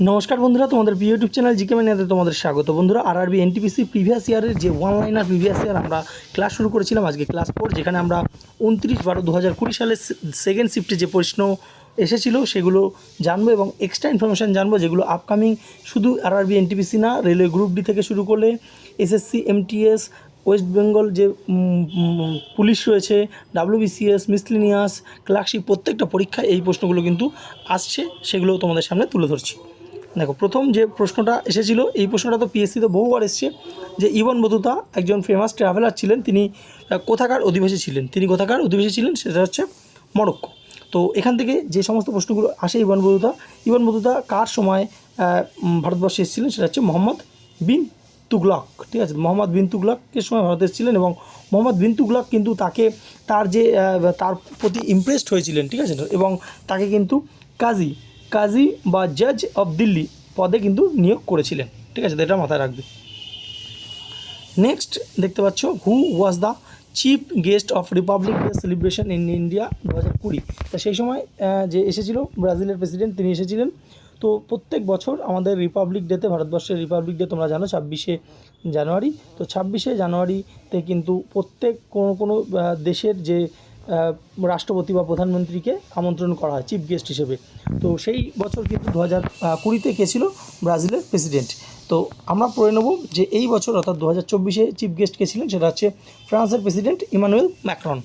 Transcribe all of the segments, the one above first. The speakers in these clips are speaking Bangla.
নমস্কার বন্ধুরা, তোমাদের প্রিয় ইউটিউব চ্যানেল জিকে ম্যানিয়াতে তোমাদের স্বাগত। বন্ধুরা আর আরবি এনটিপিসি প্রিভিয়াস ইয়ারের যে ওয়ান লাইনার প্রিভিয়াস ইয়ার আমরা ক্লাস শুরু করেছিলাম, আজকে ক্লাস ফোর যেখানে আমরা উনত্রিশ বারো দু হাজার কুড়ি সালের সেকেন্ড শিফটে যে প্রশ্ন এসেছিল, সেগুলো জানব এবং এক্সট্রা ইনফরমেশান জানব, যেগুলো আপকামিং শুধু আর আরবি এনটিপিসি না রেলওয়ে গ্রুপ ডি থেকে শুরু করলে এসএসসি এমটিএস ওয়েস্ট বেঙ্গল যে পুলিশ রয়েছে ডাব্লিউবিসিএস মিসলিনিয়াস ক্লার্কশিপ প্রত্যেকটা পরীক্ষায় এই প্রশ্নগুলো কিন্তু আসছে সেগুলো তোমাদের সামনে তুলে ধরছি। দেখো, প্রথম যে প্রশ্নটা এসেছিল, এই প্রশ্নটা তো পিএসসিতে বহুবার এসছে, যে ইবন বতুতা একজন ফেমাস ট্রাভেলার ছিলেন, তিনি কোথাকার অধিবাসী ছিলেন? তিনি কোথাকার অধিবাসী ছিলেন? সেটা হচ্ছে মরক্কো। তো এখান থেকে যে সমস্ত প্রশ্নগুলো আসে ইবন বতুতা ইবন বতুতা কার সময় ভারতবর্ষে এসেছিলেন? সেটা হচ্ছে মোহাম্মদ বিন তুগলক, ঠিক আছে? মোহাম্মদ বিন তুগলকের সময় ভারতে এসেছিলেন এবং মোহাম্মদ বিন তুগলক কিন্তু তাকে তার যে তার প্রতি ইমপ্রেসড হয়েছিলেন, ঠিক আছে? এবং তাকে কিন্তু কাজী কাজী বা জাজ অব দিল্লি পদে কিন্তু নিয়োগ করেছিলেন। ঠিক আছে এটা মাথায় রাখবে। নেক্সট দেখতে পাচ্ছ who was the chief guest of republic day celebration in India দু হাজার কুড়ি? তা সেই সময় যে এসেছিল, ব্রাজিলের প্রেসিডেন্ট তিনি এসেছিলেন। তো প্রত্যেক বছর আমাদের রিপাবলিক ডেতে ভারতবর্ষের রিপাবলিক ডে তোমরা জানো, ছাব্বিশে জানুয়ারি। তো ছাব্বিশে জানুয়ারিতে কিন্তু প্রত্যেক কোনো কোনো দেশের যে রাষ্ট্রপতি বা প্রধানমন্ত্রীকে আমন্ত্রণ করা হয় চিফ গেস্ট হিসেবে। তো সেই বছর কিন্তু দু হাজার কুড়িতে কে ছিল? ব্রাজিলের প্রেসিডেন্ট তো আমরা পড়ে নেব যে এই বছর অর্থাৎ দু হাজার চব্বিশে চিফ গেস্ট কে ছিলেন, সেটা হচ্ছে ফ্রান্সের প্রেসিডেন্ট ইমানুয়েল ম্যাক্রন।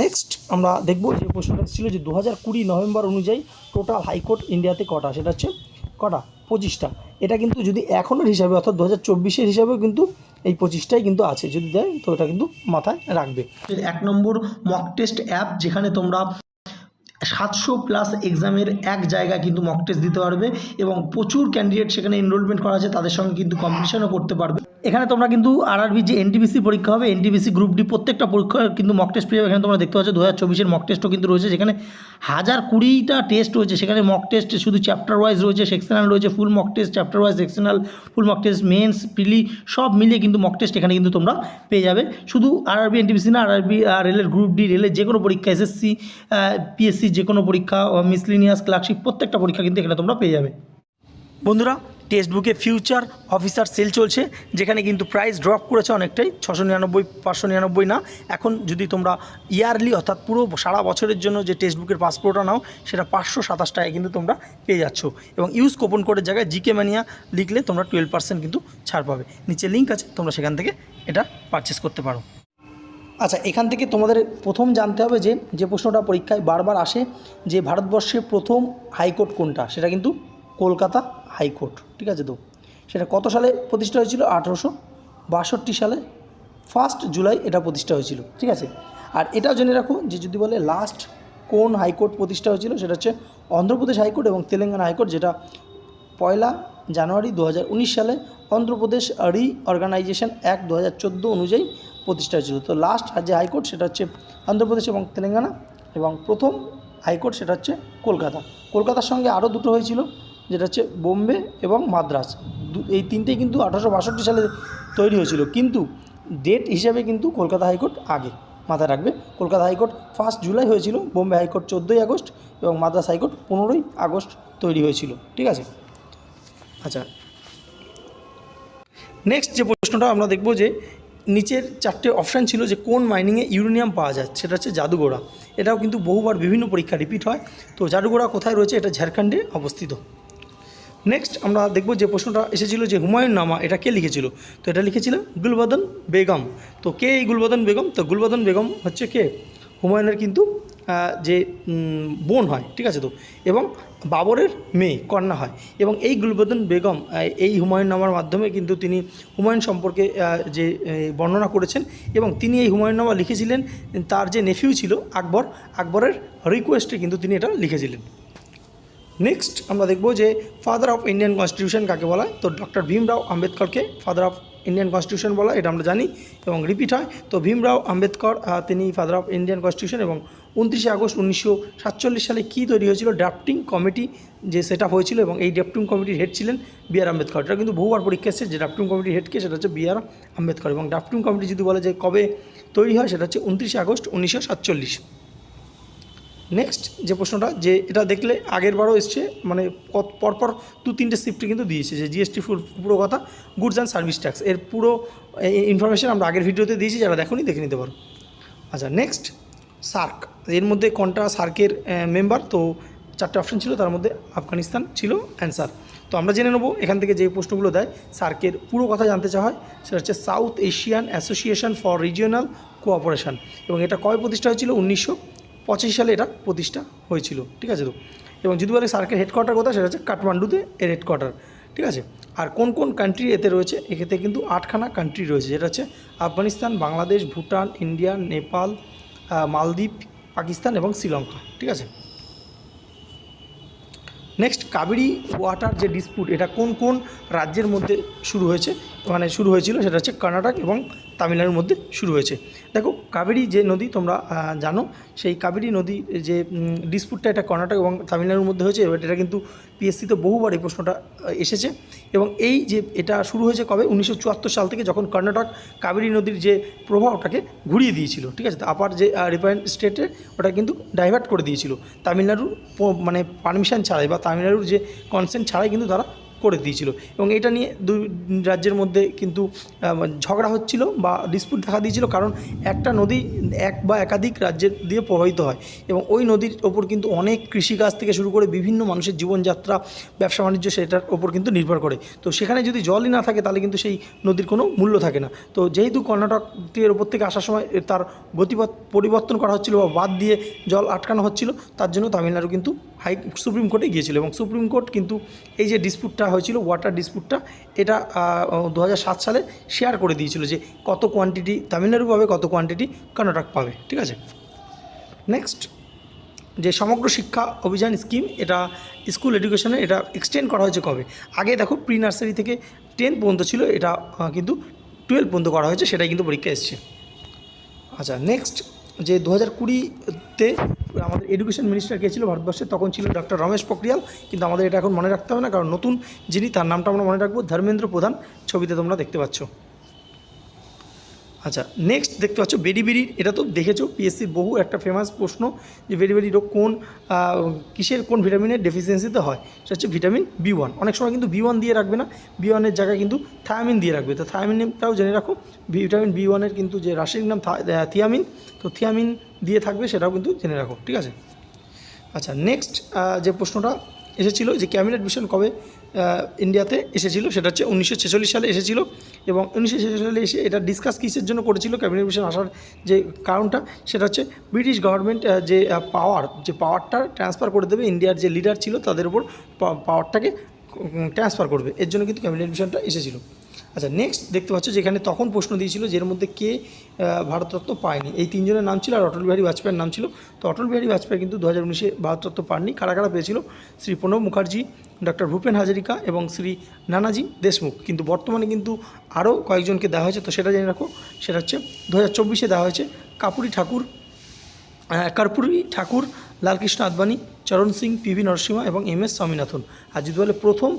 নেক্সট আমরা দেখব যে প্রশ্নটা ছিল যে দু হাজার কুড়ি নভেম্বর অনুযায়ী টোটাল হাইকোর্ট ইন্ডিয়াতে কটা? সেটা হচ্ছে কটা? পঁচিশটা। এটা কিন্তু যদি এখনের হিসাবে, অর্থাৎ দু হাজার চব্বিশের হিসাবেও কিন্তু এই পঁচিশটাই কিন্তু আছে, যদি দেয় তো ওটা কিন্তু মাথায় রাখবে। এক নম্বর মক টেস্ট অ্যাপ যেখানে তোমরা সাতশো প্লাস এক্সামের এক জায়গায় কিন্তু মক টেস্ট দিতে পারবে এবং প্রচুর ক্যান্ডিডেট সেখানে এনরোলমেন্ট করা আছে, তাদের সঙ্গে কিন্তু কম্পিটিশনও করতে পারবে। এখানে তোমরা কিন্তু আরআরবি যে এনটিবিসি পরীক্ষা হবে এনটিবিসি গ্রুপ ডি প্রত্যেকটা পরীক্ষা কিন্তু মক টেস্ট পেয়ে এখানে তোমরা দেখতে পাচ্ছ দু হাজার চব্বিশের মক টেস্টও কিন্তু রয়েছে, যেখানে হাজার কুড়িটা টেস্ট রয়েছে। সেখানে মক টেস্ট শুধু চ্যাপ্টার ওয়াইজ রয়েছে সেকশনাল রয়েছে full mock test chapter wise sectional full mock test mains prelim সব মিলিয়ে কিন্তু মক টেস্ট এখানে কিন্তু তোমরা পেয়ে যাবে। শুধু আরআরবি এনটিবিসি না আরআরবি রেলের গ্রুপ ডি রেলের যে কোনো পরীক্ষা এসএসসি পিএসসি যে কোনো পরীক্ষা মিসলিনিয়াস ক্লার্কশিপ প্রত্যেকটা পরীক্ষা কিন্তু এখানে তোমরা পেয়ে যাবে। বন্ধুরা টেক্সট বুকে ফিউচার অফিসার সেল চলছে, যেখানে কিন্তু প্রাইস ড্রপ করেছে অনেকটাই, ছশো নিরানব্বই, পাঁচশো নিরানব্বই না। এখন যদি তোমরা ইয়ারলি অর্থাৎ পুরো সারা বছরের জন্য যে টেক্সট বুকের পাসপোর্টটা নাও, সেটা পাঁচশো সাতাশ টাকায় কিন্তু তোমরা পেয়ে যাচ্ছ। এবং ইউজ কোপন কোডের জায়গায় জিকে ম্যানিয়া লিখলে তোমরা টুয়েলভ পার্সেন্ট কিন্তু ছাড় পাবে। নিচে লিঙ্ক আছে, তোমরা সেখান থেকে এটা পারচেস করতে পারো। আচ্ছা এখান থেকে তোমাদের প্রথম জানতে হবে যে যে প্রশ্নটা পরীক্ষায় বারবার আসে, যে ভারতবর্ষের প্রথম হাইকোর্ট কোনটা? সেটা কিন্তু কলকাতা হাইকোর্ট, ঠিক আছে তো? সেটা কত সালে প্রতিষ্ঠা হয়েছিল? আঠেরোশো বাষট্টি সালে। ফার্স্ট জুলাই এটা প্রতিষ্ঠা হয়েছিল, ঠিক আছে? আর এটাও জেনে রাখো যে যদি বলে লাস্ট কোন হাইকোর্ট প্রতিষ্ঠা হয়েছিল, সেটা হচ্ছে অন্ধ্রপ্রদেশ হাইকোর্ট এবং তেলেঙ্গানা হাইকোর্ট, যেটা পয়লা জানুয়ারি দু হাজার উনিশ সালে অন্ধ্রপ্রদেশ রি অর্গানাইজেশন অ্যাক্ট দু হাজার চোদ্দ অনুযায়ী প্রতিষ্ঠা হয়েছিল। তো লাস্ট যে হাইকোর্ট, সেটা হচ্ছে অন্ধ্রপ্রদেশ এবং তেলেঙ্গানা এবং প্রথম হাইকোর্ট সেটা হচ্ছে কলকাতা। কলকাতার সঙ্গে আরও দুটো হয়েছিল। যেটা হচ্ছে বোম্বে এবং মাদ্রাস। এই তিনটেই কিন্তু আঠারোশো বাষট্টি সালে তৈরি হয়েছিল। কিন্তু ডেট হিসাবে কিন্তু কলকাতা হাইকোর্ট আগে মাথায় রাখবে। কলকাতা হাইকোর্ট ফার্স্ট জুলাই হয়েছিল, বোম্বে হাইকোর্ট চোদ্দোই আগস্ট এবং মাদ্রাস হাইকোর্ট পনেরোই আগস্ট তৈরি হয়েছিল। ঠিক আছে? আচ্ছা। নেক্সট যে প্রশ্নটা আমরা দেখব যে নিচের চারটে অপশান ছিল যে কোন মাইনিংয়ে ইউরেনিয়াম পাওয়া যায়, সেটা হচ্ছে জাদুগোড়া। এটাও কিন্তু বহুবার বিভিন্ন পরীক্ষা রিপিট হয়। তো জাদুগোড়া কোথায় রয়েছে? এটা ঝাড়খণ্ডে অবস্থিত। নেক্সট আমরা দেখব যে প্রশ্নটা এসেছিল যে হুমায়ুন নামা এটা কে লিখেছিল? তো এটা লিখেছিল গুলবদন বেগম। তো কে এই গুলবদন বেগম? তো গুলবদন বেগম হচ্ছে কে? হুমায়ুনের কিন্তু যে বোন হয়, ঠিক আছে তো? এবং বাবরের মেয়ে, কন্যা হয়। এবং এই গুলবদন বেগম এই হুমায়ুন নামার মাধ্যমে কিন্তু তিনি হুমায়ুন সম্পর্কে যে বর্ণনা করেছেন এবং তিনি এই হুমায়ুন নামা লিখেছিলেন, তার যে নেফিউ ছিল, আকবর, আকবরের রিকোয়েস্টে কিন্তু তিনি এটা লিখেছিলেন। নেক্সট আমরা দেখব যে ফাদার অফ ইন্ডিয়ান কনস্টিটিউশন কাকে বলা হয়? তো ডক্টর ভীমরাও আম্বেদকরকে ফাদার অফ ইন্ডিয়ান কনস্টিটিউশন বলা এটা আমরা জানি এবং রিপিট হয়। তো ভীমরাও আম্বেদকর তিনি ফাদার অফ ইন্ডিয়ান কনস্টিটিউশন এবং উনত্রিশে আগস্ট উনিশশো সাতচল্লিশ সালে কী তৈরি হয়েছিল? ড্রাফটিং কমিটি যে সেট হয়েছিল এবং এই ড্রাফটিং কমিটির হেড ছিলেন বি আর আম্বেদকর এটা কিন্তু বহুবার পরীক্ষা এসেছে যে ড্রাফটিং কমিটির হেডকে সেটা হচ্ছে বি আর আম্বেদকর এবং ড্রাফটিং কমিটি যদি বলে যে কবে তৈরি হয়, সেটা হচ্ছে উনত্রিশে আগস্ট উনিশশো সাতচল্লিশ। নেক্সট যে প্রশ্নটা, যে এটা দেখলে আগের বারও এসছে মানে পর- পরপর দু, তিনটে শিফটে কিন্তু দিয়েছে, যে জিএসটি পুরো কথা গুডস অ্যান্ড সার্ভিস ট্যাক্স এর পুরো ইনফরমেশন আমরা আগের ভিডিওতে দিয়েছি, যারা দেখোনি দেখে নিতে পারো। আচ্ছা নেক্সট সার্ক এর মধ্যে কোনটা সার্কের মেম্বার তো চারটে অপশান ছিল, তার মধ্যে আফগানিস্তান ছিল অ্যান্সার তো আমরা জেনে নেব, এখান থেকে যে প্রশ্নগুলো দেয় সার্কের পুরো কথা জানতে চাওয়া হয়, সেটা হচ্ছে South Asian Association for Regional Cooperation এবং এটা কয় প্রতিষ্ঠা হয়েছিল? উনিশশো পঁচাশি সালে এটা প্রতিষ্ঠা হয়েছিল, ঠিক আছে তো? এবং যদি বলে সার্কের হেডকোয়ার্টার কোথায়? সেটা হচ্ছে কাঠমান্ডুতে এর হেডকোয়ার্টার ঠিক আছে? আর কোন কোন কান্ট্রি এতে রয়েছে? এক্ষেত্রে কিন্তু আটখানা কান্ট্রি রয়েছে, যেটা হচ্ছে আফগানিস্তান, বাংলাদেশ, ভুটান, ইন্ডিয়া, নেপাল মালদ্বীপ, পাকিস্তান এবং শ্রীলঙ্কা, ঠিক আছে? নেক্সট কাবেরি ওয়াটার যে ডিসপুট এটা কোন কোন রাজ্যের মধ্যে শুরু হয়েছে? মানে শুরু হয়েছিল সেটা হচ্ছে কর্ণাটক এবং তামিলনাড়ুর মধ্যে শুরু হয়েছে। দেখো, কাবেরি যে নদী তোমরা জানো, সেই কাবেরি নদী যে ডিসপুটটা এটা কর্ণাটক এবং তামিলনাড়ুর মধ্যে হয়েছে এটা কিন্তু পিএসসিতে বহুবার এই প্রশ্নটা এসেছে। এবং এই যে এটা শুরু হয়েছে কবে? উনিশশো চুয়াত্তর সাল থেকে যখন কর্ণাটক কাবেরী নদীর যে প্রবাহটাকে ঘুরিয়ে দিয়েছিল, ঠিক আছে? আপার যে রিফাইন স্টেটে ওটা কিন্তু ডাইভার্ট করে দিয়েছিল। তামিলনাড়ুর মানে পারমিশন ছাড়াই বা তামিলনাড়ুর যে কনসেন্ট ছাড়াই কিন্তু তারা করে দিয়েছিল। এবং এটা নিয়ে দুই রাজ্যের মধ্যে কিন্তু ঝগড়া হচ্ছিল বা ডিসপুট দেখা দিয়েছিল কারণ একটা নদী এক বা একাধিক রাজ্যের দিয়ে প্রবাহিত হয়। এবং ওই নদীর ওপর কিন্তু অনেক কৃষিকাজ থেকে শুরু করে বিভিন্ন মানুষের জীবনযাত্রা, ব্যবসা বাণিজ্য সেটার ওপর কিন্তু নির্ভর করে। তো সেখানে যদি জলই না থাকে তাহলে কিন্তু সেই নদীর কোনো মূল্য থাকে না। তো যেহেতু কর্ণাটকের ওপর থেকে আসার সময় তার গতিপথ পরিবর্তন করা হচ্ছিল বা বাদ দিয়ে জল আটকানো হচ্ছিল, তার জন্য তামিলনাড়ু কিন্তু হাই, সুপ্রিম কোর্টে গিয়েছিল। এবং সুপ্রিম কোর্ট কিন্তু এই যে ডিসপুটটা হয়েছিল ওয়াটার ডিসপুটটা এটা দু সালে শেয়ার করে দিয়েছিল যে কত কোয়ান্টিটি তামিলনাড়ু পাবে, কত কোয়ান্টিটি কর্ণাটক পাবে, ঠিক আছে? নেক্সট যে সমগ্র শিক্ষা অভিযান স্কিম এটা স্কুল এডুকেশনে এটা এক্সটেন্ড করা হয়েছে কবে? আগে দেখো প্রি নার্সারি থেকে টেন পর্যন্ত ছিল, এটা কিন্তু টুয়েলভ পর্যন্ত করা হয়েছে, সেটাই কিন্তু পরীক্ষা এসছে। আচ্ছা নেক্সট যে দু হাজার কুড়িতে আমাদের এডুকেশন মিনিস্টার কে ছিল ভারতবর্ষে, তখন ছিল ডক্টর রমেশ পোখরিয়াল। কিন্তু আমাদের এটা এখন মনে রাখতে হবে না, কারণ নতুন যিনি, তার নামটা আমরা মনে রাখব, ধর্মেন্দ্র প্রধান। ছবিতে তোমরা দেখতে পাচ্ছ। আচ্ছা নেক্সট দেখতে পাচ্ছ বেরিবেরি এটা তো দেখেছ পিএসসির বহু একটা ফেমাস প্রশ্ন যে বেরিবেরি রোগ কোন কিসের, কোন ভিটামিনের ডেফিসিয়েন্সিতে হয়? সেটা হচ্ছে ভিটামিন বি ওয়ান অনেক সময় কিন্তু বি ওয়ান দিয়ে রাখবে না বি ওয়ানের জায়গায় কিন্তু থায়ামিন দিয়ে রাখবে। তো থায়ামিনটাও জেনে রাখো ভিটামিন বি ওয়ানের কিন্তু যে রাসায়নিক নাম থিয়ামিন তো থিয়ামিন দিয়ে থাকবে সেটাও কিন্তু জেনে রাখো, ঠিক আছে? আচ্ছা নেক্সট যে প্রশ্নটা এসেছিল, যে ক্যাবিনেট মিশন কবে ইন্ডিয়াতে এসেছিল, সেটা হচ্ছে উনিশশো ছেচল্লিশ সালে এসেছিল এবং উনিশশো ছেচল্লিশ সালে এসে এটা ডিসকাস কিসের জন্য করেছিল, ক্যাবিনেট মিশন আসার যে কারণটা, সেটা হচ্ছে ব্রিটিশ গভর্নমেন্ট যে পাওয়ার যে পাওয়ারটা ট্রান্সফার করে দেবে, ইন্ডিয়ার যে লিডার ছিল, তাদের উপর পাওয়ারটাকে ট্রান্সফার করবে। এর জন্য কিন্তু ক্যাবিনেট মিশনটা এসেছিল। আচ্ছা নেক্সট দেখতে পাচ্ছ যেখানে তখন প্রশ্ন দিয়েছিল যে মধ্যে কে ভারতরত্ন পায়নি। এই তিনজনের নাম ছিল আর অটল বিহারী বাজপেয়ীর নাম ছিল। তো অটল বিহারী বাজপেয়ী কিন্তু দু হাজার উনিশে ভারতরত্ন পাননি। কারা কারা পেয়েছিল? শ্রী প্রণব মুখার্জি ডক্টর ভূপেন হাজারিকা এবং শ্রী নানাজি দেশমুখ। কিন্তু বর্তমানে কিন্তু আরও কয়েকজনকে দেওয়া হয়েছে, তো সেটা জেনে রাখো। সেটা হচ্ছে দু হাজার চব্বিশে দেওয়া হয়েছে কাপুরি ঠাকুর কর্পূরী ঠাকুর, লালকৃষ্ণ আদবানি, চরণ সিং পিভি নরসিংহ এবং এম এস স্বামীনাথন। আর যদি বলে প্রথম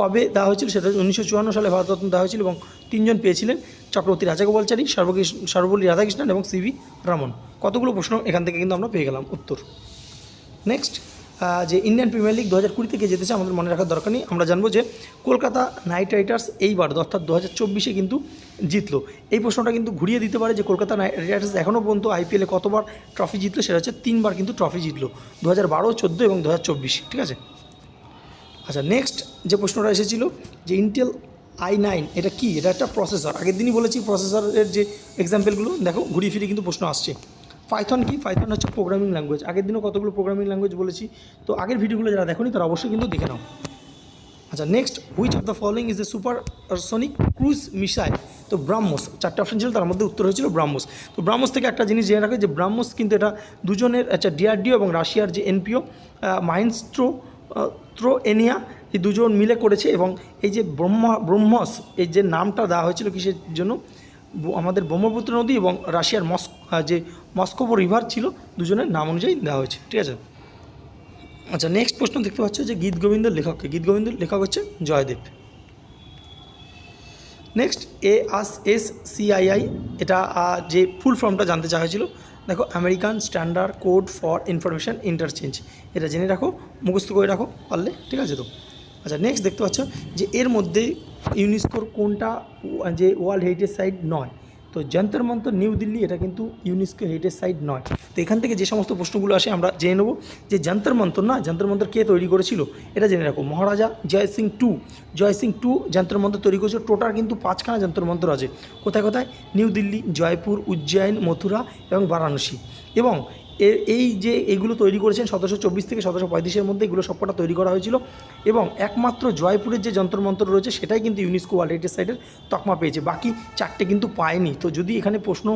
কবে দেওয়া হয়েছিল সেটা উনিশশো চুয়ান্ন সালে ভারতরত্ন দেওয়া হয়েছিল এবং তিনজন পেয়েছিলেন চক্রবর্তী রাজাগোপালচারী সর্বকৃষ্ণ সর্বপল্লী রাধাকৃষ্ণন এবং সিভি রমন। কতগুলো প্রশ্ন এখান থেকে কিন্তু আমরা পেয়ে গেলাম উত্তর। নেক্সট যে ইন্ডিয়ান প্রিমিয়ার লিগ দু হাজার কুড়ি থেকে যেতেছে আমাদের মনে রাখার দরকার নেই, আমরা জানব যে কলকাতা নাইট রাইডার্স এইবার, অর্থাৎ দু হাজার চব্বিশে কিন্তু জিতলো। এই প্রশ্নটা কিন্তু ঘুরিয়ে দিতে পারে যে কলকাতা নাইট রাইডার্স এখনও পর্যন্ত আইপিএলে কতবার ট্রফি জিতলো, সেটা হচ্ছে তিনবার কিন্তু ট্রফি জিতলো দু হাজার বারো, চোদ্দ এবং দু হাজার চব্বিশ, ঠিক আছে? আচ্ছা নেক্সট যে প্রশ্নটা এসেছিল, যে ইন্টেল আই নাইন এটা কি? এটা একটা প্রসেসর আগের দিনই বলেছি প্রসেসরের যে এক্সাম্পলগুলো দেখো, ঘুরিয়ে ফিরে কিন্তু প্রশ্ন আসছে। পাইথন কি? পাইথন হচ্ছে প্রোগ্রামিং ল্যাঙ্গুয়েজ আগের দিনও কতগুলো প্রোগ্রামিং ল্যাঙ্গুয়েজ বলেছি। তো আগের ভিডিওগুলো যারা দেখোনি, তারা অবশ্যই কিন্তু দেখে নাও। আচ্ছা next which of the following is the supersonic cruise missile তো ব্রাহ্মস, চারটে অপশন ছিল, তার মধ্যে উত্তর হয়েছিল ব্রাহ্মস। তো ব্রাহ্মস থেকে একটা জিনিস জেনে রাখে যে ব্রাহ্মস কিন্তু এটা দুজনের আচ্ছা ডিআরডিও এবং রাশিয়ার যে এনপিও মাইন্সট্রো ত্রো এনিয়া এই দুজন মিলে করেছে এবং এই যে ব্রহ্মা, ব্রহ্মস, এই যে নামটা দেওয়া হয়েছিল কিসের জন্য? আমাদের ব্রহ্মপুত্র নদী এবং রাশিয়ার মস্ক যে মস্কোভো রিভার ছিল, দুজনের নাম অনুযায়ী দেওয়া হয়েছে, ঠিক আছে? আচ্ছা নেক্সট প্রশ্ন দেখতে পাচ্ছ যে গীত গোবিন্দের লেখককে গীত গোবিন্দের লেখক হচ্ছে Jayadev. Next A S S C I I এটা যে ফুল ফর্মটা জানতে চাওয়া হয়েছিল দেখো American Standard Code for Information Interchange এটা জেনে রাখো, মুখস্থ করে রাখো পারলে, ঠিক আছে তো? আচ্ছা নেক্সট দেখতে পাচ্ছ যে এর মধ্যে ইউনেস্কোর কোনটা, যে ওয়ার্ল্ড হেরিটেজ সাইট নয় তো যন্তর মন্তর নিউ দিল্লি, এটা কিন্তু ইউনেস্কো হেরিটেজ সাইট নয়। তো এখান থেকে যে সমস্ত প্রশ্নগুলো আসে আমরা জেনে নেব যে যন্তর মন্তর না যন্তর মন্তর কে তৈরি করেছিল? এটা জেনে রাখো, মহারাজা জয় সিং টু। জয় সিং টু যন্তর মন্তর তৈরি করেছিল, টোটাল কিন্তু পাঁচখানা যন্তর মন্ত্র আছে। কোথায় কোথায়? নিউ দিল্লি, জয়পুর, উজ্জয়ন, মথুরা এবং বারাণসী। এবং এই যে এগুলো তৈরি করেছেন সতেরোশো চব্বিশ থেকে সতেরোশো পঁয়ত্রিশের মধ্যে এগুলো সবকটা তৈরি করা হয়েছিল এবং একমাত্র জয়পুরের যে যন্ত্রমন্ত্র রয়েছে সেটাই কিন্তু ইউনেস্কো ওয়ার্ল্ড হেরিটেজ সাইটের তকমা পেয়েছে। বাকি চারটে কিন্তু পায়নি। তো যদি এখানে প্রশ্ন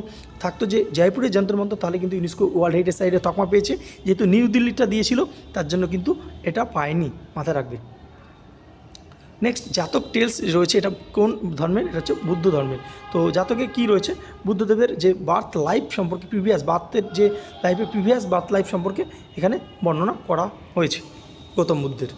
থাকতো যে জয়পুরের যন্ত্রমন্ত্র তাহলে কিন্তু ইউনেস্কো ওয়ার্ল্ড হেরিটেজ সাইটের তকমা পেয়েছে। যেহেতু নিউ দিল্লিটা দিয়েছিল, তার জন্য কিন্তু এটা পায়নি। মাথায় রাখবে। নেক্সট জাতক টেলস রয়েছে, এটা কোন ধর্মের? এটা হচ্ছে বুদ্ধ ধর্মের। তো জাতকে কি রয়েছে? বুদ্ধদেবের যে বার্থ লাইফ সম্পর্কে প্রিভিয়াস বার্থের যে লাইফের প্রিভিয়াস বার্থ লাইফ সম্পর্কে এখানে বর্ণনা করা হয়েছে গৌতম বুদ্ধের।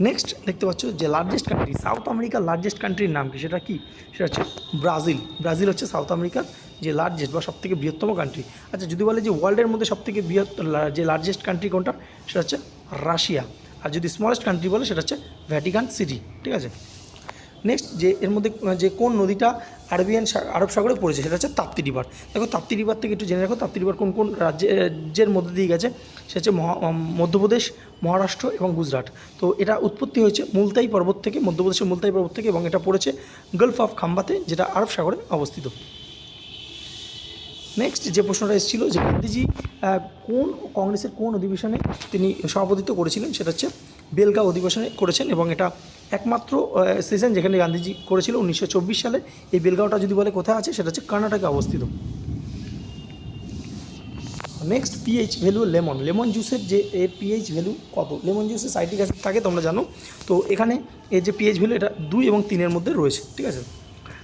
নেক্সট দেখতে পাচ্ছ যে লার্জেস্ট কান্ট্রি সাউথ আমেরিকার লার্জেস্ট কান্ট্রির নাম কি? সেটা কি? সেটা হচ্ছে ব্রাজিল ব্রাজিল হচ্ছে সাউথ আমেরিকার যে লার্জেস্ট বা সবথেকে বৃহত্তম কান্ট্রি আচ্ছা যদি বলে যে ওয়ার্ল্ডের মধ্যে সবথেকে বৃহত্তর লা- যে লার্জেস্ট কান্ট্রি কোনটা? সেটা হচ্ছে রাশিয়া আর যদি স্মলেস্ট কান্ট্রি বলে, সেটা হচ্ছে ভ্যাটিকান সিটি ঠিক আছে? নেক্সট যে এর মধ্যে, যে কোন নদীটা আরবিয়ান আরব সাগরে পড়েছে, সেটা হচ্ছে তাপ্তি রিভার। দেখো, তাপ্তি রিভার থেকে একটু জেনে রাখো, তাপ্তি রিভার কোন কোন রাজ্যে রাজ্যের মধ্যে দিয়ে গেছে? সেটা হচ্ছে মধ্যপ্রদেশ, মহারাষ্ট্র এবং গুজরাট। তো এটা উৎপত্তি হয়েছে মুলতাই পর্বত থেকে, মধ্যপ্রদেশের মুলতাই পর্বত থেকে, এবং এটা পড়েছে গালফ অফ খাম্বাতে যেটা আরব সাগরে অবস্থিত। নেক্সট যে প্রশ্নটা এসেছিল, যে গান্ধীজি কোন কংগ্রেসের কোন অধিবেশনে তিনি সভাপতিত্ব করেছিলেন সেটা হচ্ছে বেলগাঁও অধিবেশনে করেছেন এবং এটা একমাত্র সেশন যেখানে গান্ধীজি করেছিল উনিশশো চব্বিশ সালে। এই বেলগাঁওটা যদি বলে কোথায় আছে, সেটা হচ্ছে কর্ণাটকে অবস্থিত। Next P H value lemon জুসের যে এর পিএইচ ভ্যালু কত? লেমন জুসে সাইট্রিক অ্যাসিড থাকে, তোমরা জানো। তো এখানে এর যে পিএইচ ভ্যালু এটা দুই এবং তিনের মধ্যে রয়েছে, ঠিক আছে?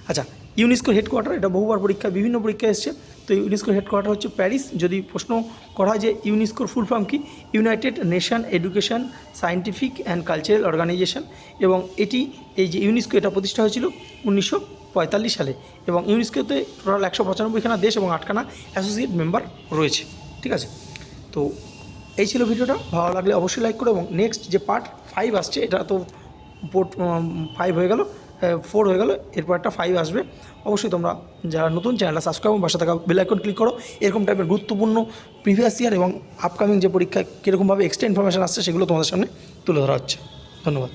আচ্ছা ইউনেস্কোর হেডকোয়ার্টার, এটা বহুবার পরীক্ষা, বিভিন্ন পরীক্ষা এসছে। তো ইউনেস্কোর হেডকোয়ার্টার হচ্ছে প্যারিস। যদি প্রশ্ন করা হয় যে ইউনেস্কোর ফুল ফর্ম কি? United Nation Education Scientific and Cultural Organisation. এবং এটি, এই যে ইউনেস্কো এটা প্রতিষ্ঠা হয়েছিল উনিশশো পঁয়তাল্লিশ সালে। এবং ইউনেস্কোতে টোটাল একশো পঁচানব্বইখানা দেশ এবং আটখানা অ্যাসোসিয়েট মেম্বার রয়েছে। ঠিক আছে? তো এই ছিল ভিডিওটা। ভালো লাগলে অবশ্যই লাইক করো এবং নেক্সট যে পার্ট ফাইভ আসছে, এটা তো পোর্ট ফাইভ হয়ে গেল। ফোর হয়ে গেল, এরপর একটা ফাইভ আসবে। অবশ্যই তোমরা যারা নতুন চ্যানেলটা সাবস্ক্রাইব এবং বাসা থাকা বেলাইকন ক্লিক করো, এরকম টাইপের গুরুত্বপূর্ণ প্রিভিয়াস ইয়ার এবং আপকামিং যে পরীক্ষায় কীরকমভাবে এক্সট্রা ইনফরমেশান আসছে সেগুলো তোমাদের সামনে তুলে ধরা হচ্ছে। ধন্যবাদ।